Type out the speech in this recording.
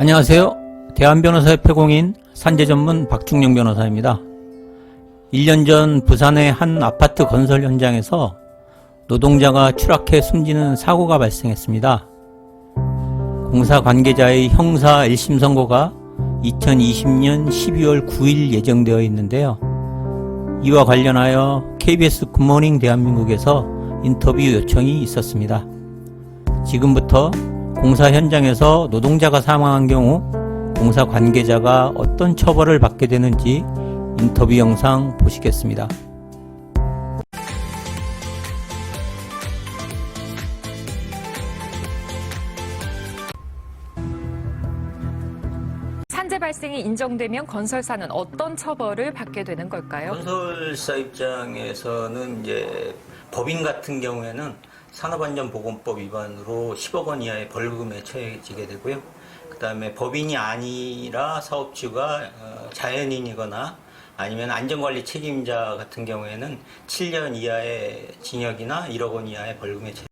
안녕하세요. 대한변호사협회 공인 산재전문 박중영 변호사입니다. 1년 전 부산의 한 아파트 건설 현장에서 노동자가 추락해 숨지는 사고가 발생했습니다. 공사 관계자의 형사 1심 선고가 2020년 12월 9일 예정되어 있는데요. 이와 관련하여 KBS 굿모닝 대한민국에서 인터뷰 요청이 있었습니다. 지금부터 공사 현장에서 노동자가 사망한 경우 공사 관계자가 어떤 처벌을 받게 되는지 인터뷰 영상 보시겠습니다. 산재 발생이 인정되면 건설사는 어떤 처벌을 받게 되는 걸까요? 건설사 입장에서는 이제 법인 같은 경우에는 산업안전보건법 위반으로 10억 원 이하의 벌금에 처해지게 되고요. 그 다음에 법인이 아니라 사업주가 어, 자연인이거나 아니면 안전관리 책임자 같은 경우에는 7년 이하의 징역이나 1억 원 이하의 벌금에 처-